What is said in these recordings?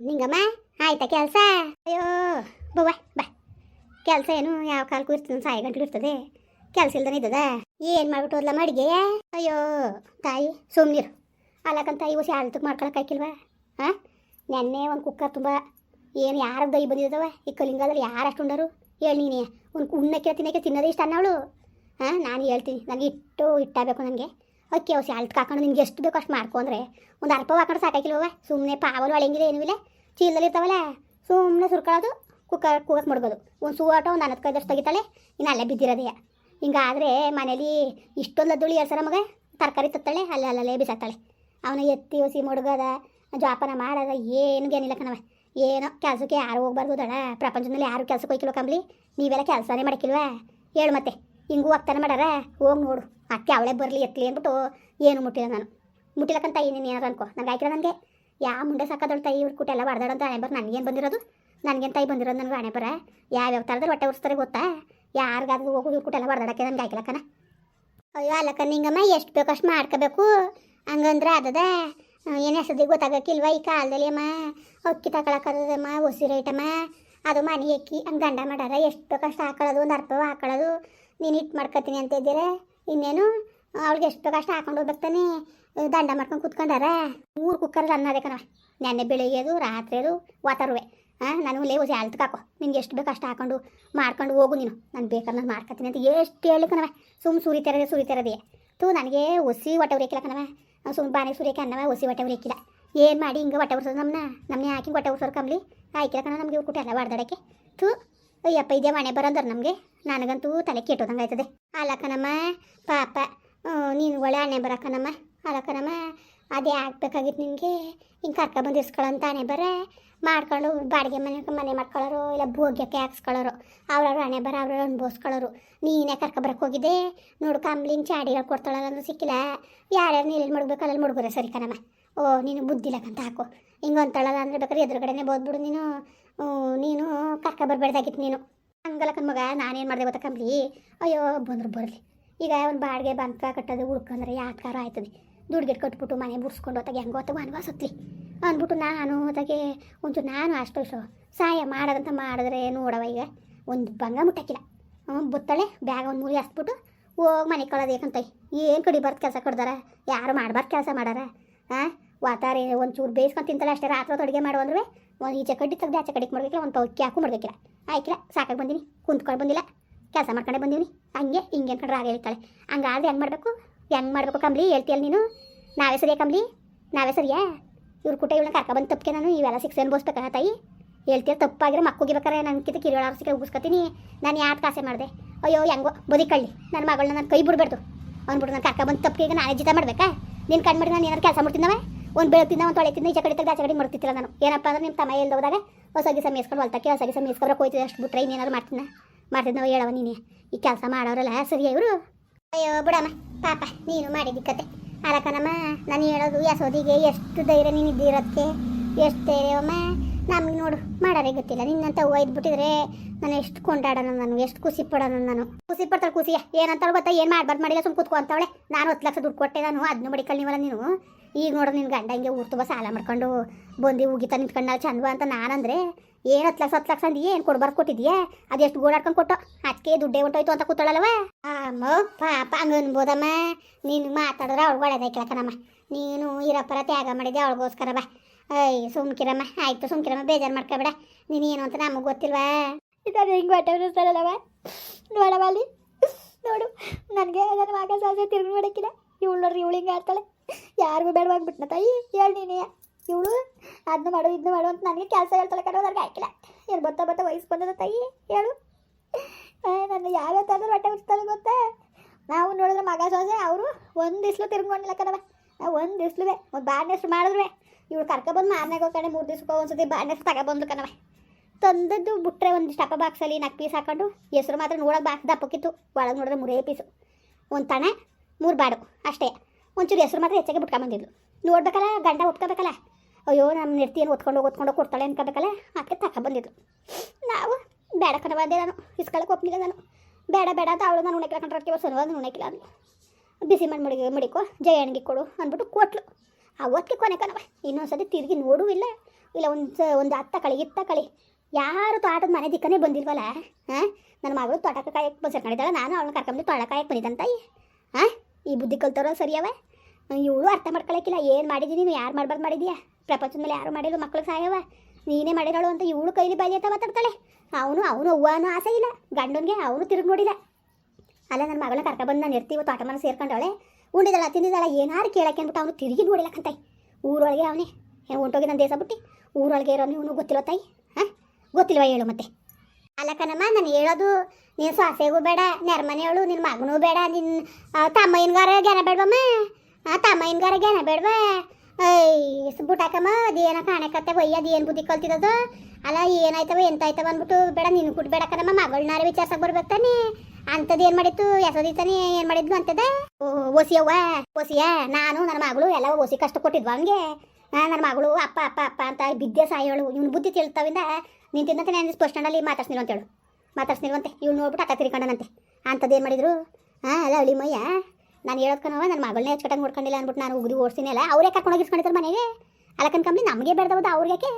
ನಿಂಗಮ್ಮ, ಆಯ್ತಾ ಕೆಲಸ? ಅಯ್ಯೋ ಬವ್ವ ಬಾ ಕೆಲಸ ಏನು, ಯಾವ ಕಾಲಕ್ಕೂ ಇರ್ತದೆ ಸಾಯಿ ಗಂಟಲು ಇರ್ತದೆ ಕೆಲಸ ಇಲ್ದನೆ ಇದ್ದದ? ಏನು ಮಾಡ್ಬಿಟ್ಟು ಓದ್ಲಮ್ಮ ಅಡುಗೆ? ಅಯ್ಯೋ, ತಾಯಿ ಸುಮ್ಮನಿರು ಅಲ್ಲಕ್ಕಂತ ಇವು ಮಾಡ್ಕೊಳಕ್ ಹಾಕಿಲ್ವ? ಹಾಂ ನೆನ್ನೆ ಒಂದು ಕುಕ್ಕರ್ ತುಂಬ, ಏನು ಯಾರು ದೈ ಬಂದಿದ್ದವ? ಈ ಕಲಿಂಗದಲ್ಲಿ ಯಾರು ಅಷ್ಟು ಉಂಡರು? ಹೇಳಿ ನೀನೇ. ಒಂದು ಉಣ್ಣಕ್ಕೆ ತಿನ್ನಕ್ಕೆ ತಿನ್ನೋದೇ ಇಷ್ಟ ಅನ್ನವಳು ಹಾಂ ನಾನು ಹೇಳ್ತೀನಿ. ನನಗೆ ಇಟ್ಟು ಇಟ್ಟಾಗಬೇಕು ನನಗೆ ಅಕ್ಕಿ ಅವಸಿ ಅಳ್ತು ಹಾಕೊಂಡು ನಿನ್ಗೆ ಎಷ್ಟು ಬೇಕು ಅಷ್ಟು ಮಾಡ್ಕೊಂಡ್ರೆ ಒಂದು ಅಲ್ಪ ಹಾಕೊಂಡು ಸಾಕಾಕಿಲ್ವ ಸುಮ್ಮನೆ ಪಾವಲು ಅಳಂಗಿಲ್ಲ ಏನೂ ಇಲ್ಲ. ಚೀಲದಲ್ಲಿ ಇರ್ತಾವಲ್ಲ ಸುಮ್ಮನೆ ಸುರ್ಕೊಳ್ಳೋದು ಕುಕ್ಕರ್ ಕೂಗಕ್ಕೆ ಮಡ್ಗೋದು ಒಂದು ಸೂಟ ಒಂದು ಅನ್ನದ ಕೈದಷ್ಟು ತೆಗಿತಾಳೆ, ಇನ್ನು ಅಲ್ಲೇ ಬಿದ್ದಿರೋದೇ ಹಿಂಗಾದರೆ ಮನೇಲಿ ಇಷ್ಟೊಂದು ಲದ್ದುಳಿ ಎಳ್ಸರ ಮಗ, ತರಕಾರಿ ತತ್ತಾಳೆ, ಅಲ್ಲೇ ಅಲ್ಲಲ್ಲೇ ಬಿಸಾಕ್ತಾಳೆ. ಅವನ ಎತ್ತಿ ಒಸಿ ಮಡ್ಗೋದ, ಜೋಪಾನ ಮಾಡೋದ, ಏನು ಏನಿಲ್ಲ ಕಣವ ಏನೋ ಕೆಲಸಕ್ಕೆ ಯಾರು ಹೋಗ್ಬಾರ್ದು ದಡ. ಪ್ರಪಂಚದಲ್ಲಿ ಯಾರು ಕೆಲಸಕ್ಕೆ ಹೋಯ್ಕಿಲ್ವ ಕಂಬ್ಲಿ ನೀವೆಲ್ಲ ಕೆಲಸನೇ ಮಾಡಕ್ಕಿಲ್ವಾ? ಹೇಳು ಮತ್ತೆ. ಹಿಂಗೂ ಹೋಗ್ತಾನೆ ಮಾಡಾರ? ಹೋಗಿ ನೋಡು. ಅಕ್ಕೆ ಅವಳೇ ಬರಲಿ ಎತ್ತಲಿ ಅಂದ್ಬಿಟ್ಟು ಏನು ಮುಟ್ಟಿಲ್ಲ ನಾನು. ಮುಟ್ಟಿಲ್ಲಕ್ಕಂತ ಏನೇನು ಏನಾರು ಅನ್ಕೋ. ನನಗೆ ಆಯ್ಕೆ ನನಗೆ ಯಾವ ಮುಂಡೆ ಸಾಕೋದಳು ತಾಯಿ ಇವ್ರ ಕುಟ್ಟೆಲ್ಲ ಹೊಡೆದಾಡಂತ ಹಣೆ ಬರ ನನಗೇನು ಬಂದಿರೋದು? ನನಗೇನು ತಾಯಿ ಬಂದಿರೋದು ನನಗೆ ಹಣೆ ಬರ ಯಾವ ಥರದಲ್ಲಿ ಹೊಟ್ಟೆ ಉರ್ಸ್ತಾರೆ ಗೊತ್ತಾ? ಯಾರಿಗಾದ್ರೂ ಹೋಗು, ಇವ್ರ ಕುಟ್ಟೆಲ್ಲ ಹೊಡೆದಾಡಕ್ಕೆ ನನಗೆ ಆಯ್ಕಲಕ್ಕನ ಅಯ್ಯೋ ಅಲ್ಲಕ್ಕ ನಿಂಗಮ್ಮ, ಎಷ್ಟು ಬೇಕು ಅಷ್ಟು ಮಾಡ್ಕೋಬೇಕು. ಹಂಗಂದ್ರೆ ಅದದ, ಏನು ಹೆಸದಿ ಗೊತ್ತಾಗಕ್ಕಿಲ್ವ ಈ ಕಾಲದಲ್ಲಿ ಅಮ್ಮ? ಅಕ್ಕಿ ತಗೊಳಕ್ಕದಮ್ಮ ಉಸಿರೈಟಮ್ಮ ರೇಟಮ್ಮ ಅದು ಮನೆ ಅಕ್ಕಿ ಹಂಗೆ ಗಂಡ ಮಾಡಾರ? ಎಷ್ಟು ಬೇಕು ಅಷ್ಟು ಹಾಕೊಳ್ಳೋದು, ಒಂದು ಅರ್ಪವ ಹಾಕೊಳ್ಳೋದು. ನೀನು ಇಟ್ಟು ಮಾಡ್ಕೊತೀನಿ ಅಂತ ಇದ್ದೀರ? ಇನ್ನೇನು ಅವ್ಳಿಗೆ ಎಷ್ಟು ಕಷ್ಟ ಹಾಕೊಂಡು ಹೋಗ್ಬೇಕು ತಾನೆ ದಂಡ ಮಾಡ್ಕೊಂಡು ಕುತ್ಕೊಂಡಾರ. ಮೂರು ಕುಕ್ಕರಲ್ಲಿ ಅನ್ನೋದೇ ಕಣವ ನೆನ್ನೆ ಬೆಳಿಗ್ಗೆದು ರಾತ್ರಿದು ವಾತಾರುವೆ ಹಾಂ ನಾನು ಲೇ ಉಸಿ ಅಲ್ತು ಕಾಕೋ ನಿನ್ಗೆ ಎಷ್ಟು ಬೇಕು ಅಷ್ಟು ಹಾಕೊಂಡು ಮಾಡ್ಕೊಂಡು ಹೋಗು ನೀನು. ನಾನು ಬೇಕಾದ್ರೆ ನಾನು ಮಾಡ್ಕೊತೀನಿ ಅಂತ ಎಷ್ಟು ಹೇಳಿ ಸುರಿ ಸುಮ್ಮ ಸುರಿತಿರದೆ ಸುರಿತಿರದೆ ತೂ ನನಗೆ ಒಸಿ ಹೊಟ್ಟೆ ಉರಿಯಕ್ಕಿಲ್ಲ ಕಣವ ಸುಮ್ಮ ಬಾನೆ ಸುರಿಯಕ್ಕೆ ಅನ್ನವ, ಒಸಿ ಹೊಟ್ಟೆ ಉರಿಕಿಲ್ಲ ಏನು ಮಾಡಿ ಹಿಂಗೆ ಹೊಟ್ಟೆ ಉರ್ಸೋದು ನಮ್ಮನ್ನ ನಮ್ಮನ್ನೇ ಹಾಕಿ ಹೊಟ್ಟೆ ಉರ್ಸೋರು ಕಂಬ್ಲಿ ಆಯ್ಕಿಲ್ಲ ಕಣ ನಮಗೆ ಇವ್ರು ಎಲ್ಲ ಹೊಡೆದಾಡಕ್ಕೆ ತೂ ಅಯ್ಯಪ್ಪ, ಇದೇ ಮನೆ ಬರಂದ್ರೆ ನಮಗೆ. ನನಗಂತೂ ತಲೆ ಕೆಟ್ಟೋದಂಗೆ ಆಯ್ತದೆ. ಅಲ್ಲಕ್ಕನಮ್ಮ ಪಾಪ. ನೀನು ಒಳ್ಳೆ ಹಣೆ ಬರಕ್ಕನಮ್ಮ ಅಲ್ಲಕ್ಕನಮ್ಮ ಅದೇ ಆಗ್ಬೇಕಾಗಿತ್ತು ನಿನಗೆ. ಹಿಂಗೆ ಕರ್ಕ ಇಸ್ಕೊಳ್ಳೋಂತ ಹಣೆ ಬರ. ಮಾಡ್ಕೊಂಡು ಬಾಡಿಗೆ ಮನೆ ಮನೆ ಮಾಡ್ಕೊಳ್ಳೋರು, ಇಲ್ಲ ಭೋಗ್ಯಕ್ಕೆ ಹಾಕ್ಸ್ಕೊಳ್ಳೋರು. ಅವ್ರವ್ರ ಅಣೆ ಬರ, ಅವ್ರವ್ರು ಅನುಭವಿಸ್ಕೊಳ್ಳೋರು. ನೀನೇ ಕರ್ಕ ಬರಕ್ಕೆ ಹೋಗಿದ್ದೆ. ನೋಡು ಕಂಬ್ಲಿನ ಚಾಡಿಗಳು ಕೊಡ್ತಾಳಲ್ಲ ಸಿಕ್ಕಿಲ್ಲ. ಯಾರ್ಯಾರು ನೀರಲ್ಲಿ ಮುಡ್ಬೇಕು ಅಲ್ಲಿ ಮುಡ್ಗುರೆ ಸರಿ ಕಣಮ್ಮ. ಓ, ನೀನು ಬುದ್ಧಿಲಕ್ಕಂತ ಹಾಕು. ಹಿಂಗೆ ಅಂತಾಳಲ್ಲ ಅಂದರೆ ಬೇಕಾದ್ರೆ ಎದುರುಗಡೆನೆ ಬೋದ್ಬಿಡು ನೀನು. ನೀನು ಕರ್ಕ ಬರಬೇಡ್ದಾಗಿತ್ತು ನೀನು. ಹಂಗಲಕ್ಕನ ಮಗ, ನಾನೇನು ಮಾಡಿದೆ ಗೊತ್ತಾ ಕಂಬ್ಲಿ? ಅಯ್ಯೋ, ಬಂದ್ರು ಬರಲಿ. ಈಗ ಒಂದು ಬಾಡಿಗೆ ಬಂಕ ಕಟ್ಟೋದು, ಉಳ್ಕೊಂಡ್ರೆ ಯಾಕಾರ ಆಯ್ತದೆ. ದುಡ್ಡು ಕಟ್ಬಿಟ್ಟು ಮನೆ ಬುಡ್ಸ್ಕೊಂಡು ಹೊತ್ತಾಗೆ ಹೆಂಗೋ ಹೊತ್ತಾಗ ಅನ್ವಾಸತ್ಲಿ. ಅಂದ್ಬಿಟ್ಟು ನಾನು ಹೋದಾಗೆ ಒಂಚೂರು ನಾನು ಅಷ್ಟು ಇಷ್ಟು ಸಹಾಯ ಮಾಡೋದಂತ ಮಾಡಿದ್ರೆ ನೋಡವ ಈಗ. ಒಂದು ಭಂಗ ಮುಟ್ಟಕ್ಕಿಲ್ಲ. ಬುತ್ತಳೆ, ಬ್ಯಾಗ್ ಒಂದು ಮೂರಿ ಹಾಸ್ಬಿಟ್ಟು ಹೋಗಿ ಮನೆ ಕಳೋದು ಏಕಂತ ಏನು ಕಡಿಬಾರ್ದು ಕೆಲಸ ಕೊಡ್ದಾರ? ಯಾರು ಮಾಡ್ಬಾರ್ದು ಕೆಲಸ ಮಾಡಾರ? ಹಾಂ ವಾತಾರ ಒಂಚೂರು ಬೇಯಿಸ್ಕೊಂಡು ತಿಂತಾಳೆ ಅಷ್ಟೇ ರಾತ್ರಿ ಹೊತ್ತು ಅಡುಗೆ ಮಾಡು ಅಂದ್ರೆ ಒಂದು ಈಚೆ ಕಡ್ಡಿ ತೆಗ್ದು ಆಚೆ ಕಡಿಗೆ ಮಾಡ್ಬೇಕಿಲ್ಲ, ಒಂದು ಪೌಕ್ಕಿ ಹಾಕು ಮಾಡ್ಬೇಕಿಲ್ಲ. ಆಯ್ಕಿಲ್ಲ, ಸಾಕಾಗಿ ಬಂದೀನಿ, ಕುಂತ್ಕೊಂಡು ಬಂದಿಲ್ಲ, ಕೆಲಸ ಮಾಡ್ಕೊಂಡೆ ಬಂದೀನಿ. ಹಂಗೆ ಹಿಂಗೆ ಅನ್ಕೊಂಡ್ರೆ ಆಗ ಹೇಳ್ತಾಳೆ. ಹಂಗಾದ್ರೆ ಹೆಂಗೆ ಮಾಡಬೇಕು? ಹೆಂಗೆ ಮಾಡಬೇಕು ಕಂಬ್ಲಿ? ಹೇಳ್ತೀಯಲ್ಲ ನೀನು? ನಾವೇ ಸರಿಯಾ ಕಂಬ್ಲಿ? ನಾವೇ ಸರಿಯಾ? ಇವ್ರ ಕುಟ ಇವಳನ್ನ ಕರ್ಕೊಬಂದು ತಪ್ಪಿಗೆ ನಾನು, ಇವೆಲ್ಲ ಸಿಕ್ಸ್ ಅನ್ಬೋಸ್ಬೇಕಾ ತಾಯಿ? ಹೇಳ್ತೀಯ ತಪ್ಪಾಗಿರೋ ಮಕ್ಕಳಿಗೆ ನನ್ನ ಕಿತ್ತ ಕಿರಿಯೋಳ ಸಿಕ್ಕ ಉಗಿಸ್ಕೊತೀನಿ ನಾನು ಯಾರು ಕಾಸೆ ಮಾಡಿದೆ. ಅಯ್ಯೋ, ಹೆಂಗೋ, ಬದಿ ಕಳ್ಳಿ. ನನ್ನ ಮಗಳನ್ನ ನಾನು ಕೈ ಬಿಡ್ಬೇಡ್ದು ನನ್ನ ನಾನು ಕರ್ಕೊಬಂದು ತಪ್ಪಿಗೆ ಈಗ ನಾನೇ ಜಿತ ಮಾಡಬೇಕಾ? ನೀನು ಕಣ್ಮಾಡಿ ಮಾಡಿ ನಾನು ಏನಾರು ಕೆಲಸ ಮಾಡ್ತಿದ್ದವ ಒಂದು ಬೆಳಗ್ತಿಂದ ಒಂದು ತೊಳೆತಿಂದ ಈಚೆ ಕಡೆ ತೆಗೆದು ಆಚೆ ಕಡೆ ಮಾಡ್ತಿತ್ತಿಲ್ಲ ನಾನು. ಏನಪ್ಪ ಅಂದ್ರೆ ನಿಮ್ಮ ತಮ್ಮ ಎಲ್ಲಿ ಹೋದಾಗ ಹೊಸ ಗಿಸ ಮೇಸ್ಕೊಂಡು ಹೊಲ್ತಕ್ಕೆ ಹೊಸ ಗಿಸ ಮೇಸ್ಕೊಂಡ್ರೆ ಹೋಯ್ತಿದ್ದೆ ಅಷ್ಟು ಬಿಟ್ರೆ ಇನ್ನೇನಾದ್ರು ಮಾಡ್ತೀನ ನಾವು ಹೇಳವ ನೀನೇ. ಈ ಕೆಲಸ ಮಾಡೋರಲ್ಲ ಸರಿ ಇವರು? ಅಯ್ಯೋ, ಬಿಡಮ್ಮ, ಪಾಪ, ನೀನು ಮಾಡಿದ್ದಕ್ಕತ್ತೆ ಅಲಕನಮ್ಮ ನಾನು ಹೇಳೋದು ಯಸೋದಿಗೆ ಎಷ್ಟು ಧೈರ್ಯ ನೀನು ಇದ್ದಿರೋದಕ್ಕೆ ಎಷ್ಟು ಧೈರ್ಯವಮ್ಮ ನಮ್ಗೆ ನೋಡು, ಮಾಡಾರೇ ಗೊತ್ತಿಲ್ಲ. ನಿನ್ನಂತ ಒಯ್ದ್ಬಿಟ್ಟಿದ್ರೆ ನಾನು ಎಷ್ಟು ಕೊಂಡಾಡೋಣ ನಾನು, ಎಷ್ಟು ಖುಷಿ ಪಡೋಣ ನಾನು. ಖುಷಿ ಪಡ್ತಾಳೆ ಖುಷಿಯ ಏನಂತಾಳೆ ಗೊತ್ತಾ? ಏನು ಮಾಡ್ಬಾರ್ದು? ಮಾಡಿಲ್ಲ ಸುಮ್ಮನೆ ಕೂತ್ಕೊ ಅಂತವಳೆ. ನಾನು ಹತ್ತು ಲಕ್ಷ ದುಡ್ಡು ಕೊಟ್ಟೆ ನಾನು. ಅದನ್ನು ಮಡಿಕಲ್ ನೀವಲ್ಲ ನೀನು. ಈಗ ನೋಡು ನಿನ್ನ ಗಂಡ ಹಿಂಗೆ ಊರು ತುಂಬ ಸಾಲ ಮಾಡ್ಕೊಂಡು ಬಂದು ಉಗಿತಾ ನಿಂತ್ಕೊಂಡು ನಾವು ಚಂದ ಅಂತ ನಾನಂದ್ರೆ, ಏನು ಹತ್ತು ಲಕ್ಷ ಹತ್ತು ಲಕ್ಷ ಅಂದು, ಏನು ಕೊಡ್ಬಾರ್ದು ಕೊಟ್ಟಿದ್ಯಾ? ಅದೆಷ್ಟು ಗೋಡಾಡ್ಕೊಂಡು ಕೊಟ್ಟು? ಅದಕ್ಕೆ ದುಡ್ಡೇ ಹೊಂಟೋಯ್ತು ಅಂತ ಕೂತಾಳಲ್ವ ಅಮ್ಮ, ಪಾಪ, ಹಂಗೆ ಅನ್ಬೋದಮ್ಮ. ನೀನು ಮಾತಾಡಿದ್ರೆ ಅವ್ಳು ಒಳ್ಳೇದಾಯ್ಕಲಕ್ಕನಮ್ಮ ನೀನು ಇರಪ್ಪರ ತ್ಯಾಗ ಮಾಡಿದ್ದೆ ಅವಳಿಗೋಸ್ಕರ ಬಾ. ಅಯ್ಯ ಸುಮ್ಕಿರಮ್ಮ. ಆಯ್ತು, ಸುಮ್ಕಿರಮ್ಮ. ಬೇಜಾರು ಮಾಡ್ಕೊಬೇಡ ನೀನೇನು ಅಂತ ನಮಗೆ ಗೊತ್ತಿಲ್ವಾ? ಇದ್ದಾರೆ ಹಿಂಗೆ ಬಟ್ಟೆ ನೋಡವ ಅಲ್ಲಿ? ನೋಡು, ನನಗೆ ನನ್ನ ಮಗ ಸಾಸೆ ತಿರುಗಿ ನೋಡಕ್ಕಿಲ್ಲ ಇವಳು ನೋಡ್ರಿ, ಇವಳು ಹಿಂಗೆ ಆಡ್ತಾಳೆ. ಯಾರಿಗೂ ಬೇಡವಾಗ್ಬಿಟ್ನ ತಾಯಿ? ಹೇಳಿ ನೀನೇ. ಇವಳು ಅದನ್ನ ಮಾಡು ಇದನ್ನ ಮಾಡು ಅಂತ ನನಗೆ ಕೆಲಸ ಹೇಳ್ತಾಳೆ ಕಡೆ ನನಗೆ ಆಯ್ಕಿಲ್ಲ ಏನು ಬತ್ತ ಬತ್ತ ವಯಸ್ಸು ಬಂದದ ತಾಯಿ? ಹೇಳು. ನನ್ನ ಯಾವ ತಂದ್ರೆ ಹೊಟ್ಟೆ ಉರಿಸ್ತಾರೆ ಗೊತ್ತಾ? ನಾವು ನೋಡಿದ್ರೆ ಮಗ ಸೋಸೆ, ಅವರು ಒಂದು ದಿಸ್ಲು ತಿರ್ಗೊಂಡಿಲ್ಲ ಕಣವ ನಾವು ಒಂದು ದಿಸ್ಲುವೆ ಒಂದು ಬಾಡ್ನೆಸ್ಟ್ ಮಾಡಿದ್ವಿ ಇವಳು ಕರ್ಕೊಬಂದು ಮಾರನೆಗೆ ಕಣೆ, ಮೂರು ದಿವ್ಸಕ್ಕೆ ಒಂದ್ಸತಿ ತಗ ತಗೊಬಂದು ಕಣವೆ ತಂದದ್ದು ಬಿಟ್ರೆ ಒಂದು ಸ್ಟಪ ಬಾಕ್ಸಲ್ಲಿ ನಾಲ್ಕು ಪೀಸ್ ಹಾಕೊಂಡು, ಹೆಸರು ಮಾತ್ರ ನೋಡೋಕೆ ಬಾಕ್ಸ್ ದಪ್ಪಕ್ಕಿತ್ತು. ಒಳಗೆ ನೋಡಿದ್ರೆ ಮೂರೇ ಪೀಸು ಒಂದು ತಣೆ, ಮೂರು ಬಾಡು, ಅಷ್ಟೇ. ಒಂಚೂರು ಹೆಸರು ಮಾತ್ರ ಹೆಚ್ಚಾಗಿ ಬಿಟ್ಕೊಂಬಂದಿದ್ಲು ನೋಡ್ಬೇಕಲ್ಲ, ಗಂಡ ಒಪ್ಕೋಬೇಕಲ್ಲ. ಅಯ್ಯೋ ನಮ್ಮ ಏನು ಓದ್ಕೊಂಡು ಹೋಗಿ ಕೊಡ್ತಾಳೆ ಅನ್ಕೋಬೇಕಲ್ಲ, ಅದಕ್ಕೆ ತಗೊಬಂದಿದ್ಲು ನಾವು ಬೇಡ ಕಣ ಬಂದೆ ನಾನು. ಇಸ್ಕೊಳಕ್ಕೆ ಒಪ್ಪಿಲ್ಲ ನಾನು. ಬೇಡ ಬೇಡ ಅಂತ ಅವಳು ನಾನು ಉಣಕಿಲ್ಲ ಕಂಡ್ರೆ ಸೊನವಾದ ಉಣಕಿಲ್ಲ ಅಂದ್ಲು. ಬಿಸಿ ಮಾಡಿ ಮಡಿಗೆ ಮಡಿಕೋ ಜಯಣ್ಣಿಗೆ ಕೊಡು ಅಂದ್ಬಿಟ್ಟು ಕೊಟ್ಲು. ಅವತ್ತಿಗೆ ಕೊನೆ ಕಣವ ಇನ್ನೊಂದ್ಸತಿ ತಿರುಗಿ ನೋಡೂ ಇಲ್ಲ. ಇಲ್ಲ ಒಂದು ಒಂದು ಹತ್ತ ಕಳಿ, ಇತ್ತ ಕಳಿ. ಯಾರು ತೋಟದ ಮನೆ ದಿಕ್ಕನೇ ಬಂದಿಲ್ವಲ್ಲ? ಹಾಂ ನನ್ನ ಮಗಳು ತೋಟಕ್ಕೆ ಕಾಯಕ್ಕೆ ಸೇರ್ಕೊಂಡಿದ್ದಾಳೆ. ನಾನು ಅವಳನ್ನ ಕರ್ಕೊಂಡು ತೋಟ ಕಾಯಕ್ಕೆ ಬಂದಿದ್ದಂತ ಹಾಂ ಈ ಬುದ್ಧಿ ಕಲ್ತವ್ರ ಸರಿಯವ? ಇವಳು ಅರ್ಥ ಮಾಡ್ಕೊಳಕ್ಕಿಲ್ಲ ಏನು ಮಾಡಿದ್ದೀನಿ ನೀನು? ಯಾರು ಮಾಡ್ಬಾರ್ದು ಮಾಡಿದ್ಯಾ? ಪ್ರಪಂಚದ ಮೇಲೆ ಯಾರು ಮಾಡಿಲ್ಲ ಮಕ್ಳಿಗೆ ಸಾಯವ ನೀನೇ ಮಾಡಿರೋಳು ಅಂತ ಇವಳು ಕೈಲಿ ಬಾಯಿ ಅಂತ ಮಾತಾಡ್ತಾಳೆ. ಅವನು ಅವನು ಅವ್ವನೂ ಆಸೆ ಇಲ್ಲ. ಗಂಡನಿಗೆ ಅವನು ತಿರುಗಿ ನೋಡಿಲ್ಲ. ಅಲ್ಲ ನನ್ನ ಮಗಳನ್ನ ಕರ್ಕೊಂಡ್ಬಂದು ನಾನು ಇರ್ತೀವಿ? ತೋಟ ಮನೆ ಸೇರ್ಕೊಂಡವಳೆ? ಉಂಡಿದಾಳ, ತಿಂದಿದಳ, ಏನಾರು ಕೇಳಕ್ಕೆ ಅಂದ್ಬಿಟ್ಟು ಅವನು ತಿರುಗಿ ನೋಡಿಲ್ಲ ಕಂತಾಯಿ ಊರೊಳಗೆ ಅವನೇ ಏನು ಹೊಂಟೋಗಿದ್ದಾನೆ ದೇಶ ಬಿಟ್ಟು. ಊರೊಳಗೆ ಇರೋನು ಇವನು ಗೊತ್ತಿಲ್ಲ ತಾಯಿ? ಹಾಂ? ಗೊತ್ತಿಲ್ವ ಹೇಳು ಮತ್ತೆ. ಅಲ್ಲ ಕಣಮ್ಮ, ನಾನು ಹೇಳೋದು ನೀನು ಸೊಸೆಗೂ ಬೇಡ ನೆರ್ಮನೆಯವಳು ನಿನ್ನ ಮಗನೂ ಬೇಡ, ನಿನ್ನ ತಮ್ಮಯ್ಯನ್ಗಾರ ಜ್ಞಾನ ಬೇಡವಮ್ಮ? ಆ, ತಮ್ಮಯ್ಯನ್ಗಾರ ಜ್ಞಾನ ಬೇಡವಾ? ಐ ಬುಟಾಕಮ್ಮ ಅದೇನೋ ಕಾಣಕತ್ತೆ ಒಯ್ಯ ಏನು ಬುದ್ಧಿ ಕಲ್ತಿರೋದು? ಅಲ್ಲ, ಏನಾಯ್ತವ, ಎಂತಾಯ್ತವ ಅಂದ್ಬಿಟ್ಟು ಬೇಡ ನಿನ್ನ ಕೊಟ್ಟು ಬೇಡ ಕಣಮ್ಮ, ಮಗಳನ್ನಾರ ವಿಚಾರ್ಸಕ್ ಬರ್ಬೇಕು ತಾನೆ? ಅಂಥದ್ದು ಏನ್ ಮಾಡಿತ್ತು? ಯಶೋದಿತನಿ ಏನ್ ಮಾಡಿದ್ನು ಅಂತದ? ಓಸಿಯವ್ವ, ಓಸಿಯ, ನಾನು, ನನ್ನ ಮಗಳು ಎಲ್ಲ ಓಸಿ ಕಷ್ಟ ಕೊಟ್ಟಿದ್ವ ಹಂಗೆ. ನನ್ನ ಮಗಳು, ಅಪ್ಪ ಅಪ್ಪ ಅಪ್ಪ ಅಂತ ಬಿದ್ದೆ ಸಾಯೋಳು. ಇವ್ನು ಬುದ್ಧಿ ತಿಳ್ತಾವಿಂದ ನಿಂತಿದ್ದಂತೆ ನಾನು ಬಸ್ ಸ್ಟ್ಯಾಂಡಲ್ಲಿ ಮಾತಾಡ್ಸ್ನಿರು ಅಂತೇಳು ಮಾತಾಡ್ಸಿರುವಂತೆ ಇವ್ನು ನೋಡ್ಬಿಟ್ಟು ಅಕ್ಕ ತಿರ್ಕೊಂಡನಂತೆ. ಅಂಥದ್ದು ಏನು ಮಾಡಿದ್ರು? ಹಾಂ ಅಲ್ಲ ಮಯ್ಯ ನಾನು ಹೇಳೋದ್ಕನವ ನನ್ನ ಮಗಳನ್ನ ಹೆಚ್ಚು ನೋಡ್ಕೊಂಡಿಲ್ಲ ಅಂದ್ಬಿಟ್ಟು ನಾನು ಉಗಿದು ಓಡಿಸ್ತೀನಿ ಅಲ್ಲ, ಅವರೇ ಕರ್ಕೊಂಡು ಹೋಗಿಸ್ಕೊಂಡಿರ್ತಾರೆ ಮನೆಗೆ? ಅಲ್ಲಕನ್ ಕಂಪ್ನಿ ನಮಗೆ ಬೇಡ್ದವದು ಅವ್ರಿಗೆ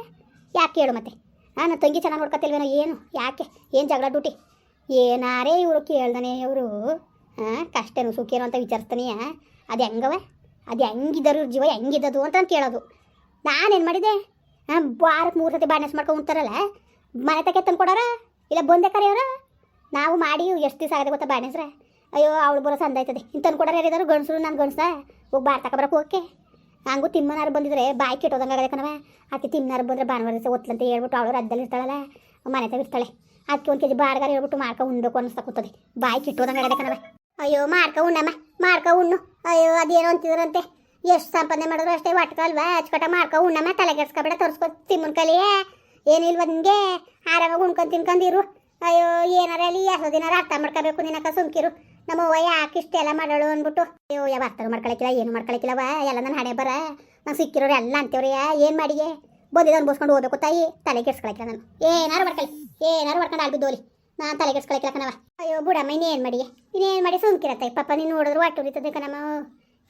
ಯಾಕೆ? ಹೇಳು ಮತ್ತೆ? ಹಾಂ ನನ್ನ ತಂಗಿ ಚೆನ್ನಾಗಿ ನೋಡ್ಕೊತಿಲ್ವೇನೋ ಏನು? ಯಾಕೆ? ಏನು ಜಗಳ ಡ್ಯೂಟಿ? ಏನಾರೇ ಇವರು ಕೇಳ್ದಾನೆ ಇವರು ಹಾಂ ಸುಖೇನು ಸುಖೇನೋ ಅಂತ ವಿಚಾರಿಸ್ತಾನೆಯ? ಅದು ಹೆಂಗವ? ಅದು ಹೆಂಗಿದ್ದರು ಜೀವ, ಹೆಂಗಿದ್ದದು ಅಂತ ನಾನು ಕೇಳೋದು. ನಾನೇನು ಮಾಡಿದೆ? ಹಾಂ ವಾರಕ್ಕೆ ಮೂರು ಸತಿ ಬಾಣಸ್ ಮಾಡ್ಕೊಂಡು ಮನೆ ತಕ್ಕೆ ತಂದು ಕೊಡೋರ? ಇಲ್ಲ ಬಂದೆ ಕರೆಯೋರ? ನಾವು ಮಾಡಿ ಎಷ್ಟು ದಿವಸ ಆಗದೆ ಗೊತ್ತಾ ಬಾಣಸ್ರ? ಅಯ್ಯೋ, ಅವಳು ಬರೋ ಸಂದ ಆಯ್ತದೆ. ಇನ್ನು ತಂದು ಕೊಡೋರು ಯಾರಿದಾರು? ಗಂಡಸರು, ನಾನು ಗಂಡಸ ಹೋಗಿ ಬಾರ್ ತಗೊಬರಕ್ಕೆ ಹೋಗಕ್ಕೆ. ಹಂಗೂ ತಿಮ್ಮನಾರು ಬಂದಿದ್ರೆ ಬಾಯಿ ಕೆಟ್ಟೋದಂಗೆ ಆಗದೆ ಕಣವ ಅತಿ ತಿಮ್ಮನಾರು ಬಂದರೆ ಭಾನುವಾರ ದಿವಸ ಒತ್ತಲಂತ ಹೇಳ್ಬಿಟ್ಟು ಅವಳು ರದ್ದಲ್ಲಿ ಇರ್ತಾಳಲ್ಲ, ಮನೆ ತಗ ಇರ್ತಾಳೆ. ಅದಕ್ಕೆ ಒಂದು ಕೆ ಜಿ ಬಾರ್ಗಾರ ಹೇಳ್ಬಿಟ್ಟು ಮಾರ್ಕ ಉಣ್ಬೇಕು ಅನ್ನಿಸ್ತಾ ಕೂತದೆ ಬಾಯಿ ಕೆಟ್ಟೋದಂಗೆ ಆಗದೆ ಅಯ್ಯೋ ಮಾರ್ಕ ಉಣ್ಣಮ್ಮ ಮಾರ್ಕ ಉಣ್ಣು. ಅಯ್ಯೋ, ಅದೇನೋ ಅಂತಿದ್ರಂತೆ. ಎಷ್ಟು ಸಂಪಾದನೆ ಮಾಡಿದ್ರು ಅಷ್ಟೇ ಒಟ್ಕಲ್ವಾ ಅಚ್ಚುಕಟ್ಟ ಮಾರ್ಕ ಉಣ್ಣಮ್ಮ, ತಲೆ ಕೆಡ್ಸ್ಕೊಬೇಡ, ತೋರಿಸ್ಕೊ ತಿಮ್ಮನ ಕಲಿಯೇ ಏನಿಲ್ವ ನಿನಗೆ ಆರಾಗ ಉಣ್ಕೊಂಡು ತಿನ್ಕೊಂಡಿರು ಅಯ್ಯೋ, ಏನಾರ ಅಲ್ಲಿ ಎಷ್ಟೋ ದಿನ ಅರ್ಥ ಮಾಡ್ಕೋಬೇಕು ನಿನಕ ಸುಮ್ಕಿರು. ನಮ್ಮ ಅವ್ವ ಯಾಕೆ ಇಷ್ಟೆಲ್ಲ ಮಾಡೋಳು ಅಂದ್ಬಿಟ್ಟು. ಅಯ್ಯೋ, ಯಾವ ಅರ್ಥ ಮಾಡ್ಕೊಳಕಿಲ್ಲ, ಏನು ಮಾಡ್ಕೊಳಕಿಲ್ಲವ ಎಲ್ಲ ನನ್ನ ಹಣೆ ಬರ ನಾನು ಸಿಕ್ಕಿರೋರು ಎಲ್ಲ ಅಂತೇವ್ರಿ ಏನು ಮಾಡಿಗೆ? ಬಂದಿದ್ದು ಅನ್ಬೋಸ್ಕೊಂಡು ಹೋಗ್ಬೇಕು. ತಾಯಿ, ತಲೆ ಕೆಡ್ಸ್ಕೊಳಕಿಲ್ಲ ನಾನು. ಏನಾರು ಮಾಡ್ಕೊಳ್ಳಿ. ಏನಾರು ಮಾಡ್ಕೊಂಡು ಆಗ್ಬಿದ್ದೋಲಿ ನಾನು ತಲೆ ಕೆಡ್ಸ್ಕೊಳಕಿಲ್ಲ ಕಣವ ಅಯ್ಯೋ, ಬುಡಮ್ಮ, ಇನ್ನೇನು ಮಾಡಿ? ಇನ್ನೇನು ಮಾಡಿ? ಸುಮ್ಕಿರತ್ತೆ ಪಾಪ, ನೀನು ನೋಡಿದ್ರು ಒಟ್ಟು ಉರಿತದೆ ಕಣಮ್ಮ.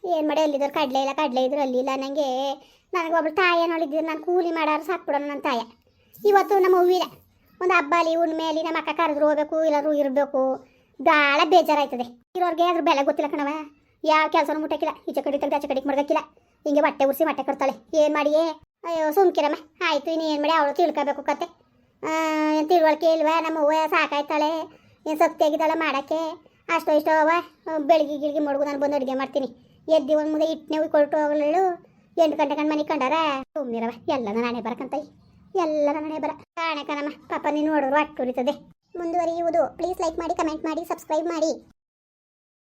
ಏನು ಮಾಡಿ? ಅಲ್ಲಿದ್ರು ಕಡಲೆ ಇಲ್ಲ, ಕಡಲೆ ಇದ್ರು ಅಲ್ಲಿ ಇಲ್ಲ. ನನಗೆ ನನಗೆ ಒಬ್ಳು ತಾಯಿ ಅನ್ನೋಳಿದ್ದು ನಾನು ಕೂಲಿ ಮಾಡಾರು ಸಾಕ್ಬಿಡೋಣ ನನ್ನ ತಾಯ. ಇವತ್ತು ನಮ್ಮ ಹೂವಿಲ್ಲ ಒಂದು ಹಬ್ಬ ಅಲ್ಲಿ ಮೇಲೆ ನಮ್ಮ ಅಕ್ಕ ಕರೆದ್ರು ಹೋಗ್ಬೇಕು, ಇಲ್ಲಾದ್ರೂ ಇರಬೇಕು. ಭಾಳ ಬೇಜಾರಾಯ್ತದೆ. ಇರೋರಿಗೆ ಅದ್ರ ಬೆಲೆ ಗೊತ್ತಿಲ್ಲ ಕಣವ ಯಾವ ಕೆಲಸನೂ ಮುಟ್ಟಕ್ಕಿಲ್ಲ. ಈಚೆ ಕಡೆ ತೆಗ್ದು ಆಚೆ ಕಡೆಗೆ ಹಿಂಗೆ ಬಟ್ಟೆ ಉರಿಸಿ, ಬಟ್ಟೆ ಕಟ್ತಾಳೆ. ಏನು ಮಾಡಿಯೇ? ಅಯ್ಯೋ, ಸುಮ್ಕಿರಮ್ಮ. ಆಯಿತು, ಇನ್ನು ಏನು ಮಾಡಿ ಅವಳು ತಿಳ್ಕೋಬೇಕು ಕತೆ. ತಿಳುವಳಿಕೆ ಇಲ್ವಾ? ನಮ್ಮ ಅವ್ವ ಸಾಕಾಯ್ತಾಳೆ. ಏನು ಸತ್ತಿಯಾಗಿದ್ದಾಳೆ ಮಾಡೋಕ್ಕೆ? ಅಷ್ಟೋ ಇಷ್ಟೋ ಅವ. ಬೆಳಿಗ್ಗೆ ಗಿಳಿಗೆ ಮಡ್ಗು ನಾನು ಬಂದು ಅಡುಗೆ ಮಾಡ್ತೀನಿ. ಎದ್ದು ಒಂದು ಮುಂದೆ ಇಟ್ಟನೆ ಕೊಟ್ಟು ಹೋಗಲು ಎಂಟು ಗಂಟೆ ಕಂಡು ಮನೆ ಕಂಡಾರ? ಸುಮ್ಮನಿರವ ಎಲ್ಲ ನಾನೇ ಬರಕಂತ. ಎಲ್ಲ ನಾನೇ ಬರ ಕಾಣೆ ಕಣಮ್ಮ, ಪಾಪ ನೀನು ನೋಡೋರು ಅಟ್ಟು ಉರಿತದೆ. ಮುಂದುವರಿಯುವುದು. ಪ್ಲೀಸ್ ಲೈಕ್ ಮಾಡಿ ಕಮೆಂಟ್ ಮಾಡಿ ಸಬ್ಸ್ಕ್ರೈಬ್ ಮಾಡಿ.